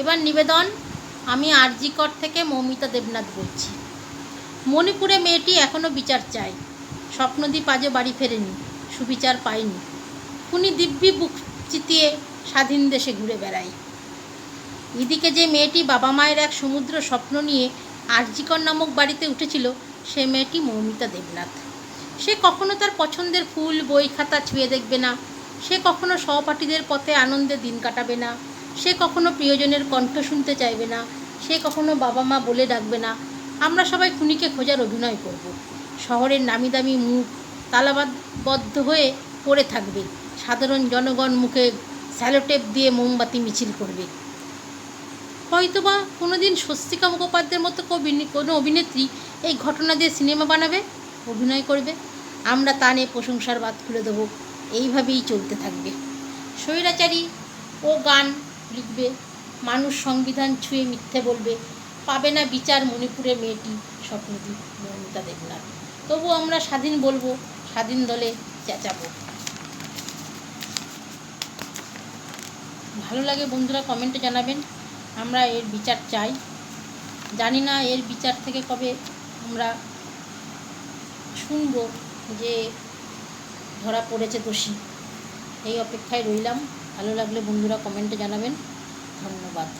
এবার নিবেদন, আমি আরজিকর থেকে মৌমিতা দেবনাথ বলছি। মণিপুরে মেয়েটি এখনও বিচার চায়। স্বপ্নদীপ আজও বাড়ি ফেরেনি, সুবিচার পায়নি। খুনি দিব্যি বুক চিতিয়ে স্বাধীন দেশে ঘুরে বেড়ায়। এদিকে যে মেয়েটি বাবা মায়ের এক সমুদ্র স্বপ্ন নিয়ে আরজিকর নামক বাড়িতে উঠেছিল, সে মেয়েটি মৌমিতা দেবনাথ। সে কখনো তার পছন্দের ফুল, বই খাতা ছুঁয়ে দেখবে না। সে কখনো সহপাঠীদের পথে আনন্দে দিন কাটাবে না। সে কখনো প্রিয়জনের কণ্ঠ শুনতে চাইবে না, সে কখনো বাবা মা বলে ডাকবে না। আমরা সবাই খুনিকে খোঁজার অভিনয় করব। শহরের নামি দামি মুখ, তালাবাদবদ্ধ হয়ে পড়ে থাকবে। সাধারণ জনগণ মুখে স্যালোটেপ দিয়ে মোমবাতি মিছিল করবে। হয়তোবা কোনো দিন স্বস্তিকা মুখোপাধ্যায়ের মতো কোনো অভিনেত্রী এই ঘটনা দিয়ে সিনেমা বানাবে, অভিনয় করবে। আমরা তা নিয়ে প্রশংসার বাদ খুলে দেবো। এইভাবেই চলতে থাকবে। স্বৈরাচারী ও গান লিখবে, মানুষ সংবিধান ছুঁয়ে মিথ্যে বলবে, পাবে না বিচার মণিপুরের মেয়েটি, স্বপ্নদীপ মৌমিতা দেবনাথ। তবু আমরা স্বাধীন বলব, স্বাধীন দলে চেঁচাবো। ভালো লাগে বন্ধুরা কমেন্টে জানাবেন, আমরা এর বিচার চাই। জানি না এর বিচার থেকে কবে আমরা শুনব যে ধরা পড়েছে দোষী। এই অপেক্ষায় রইলাম। ভালো লাগলে বন্ধুরা কমেন্টে জানাবেন। ধন্যবাদ।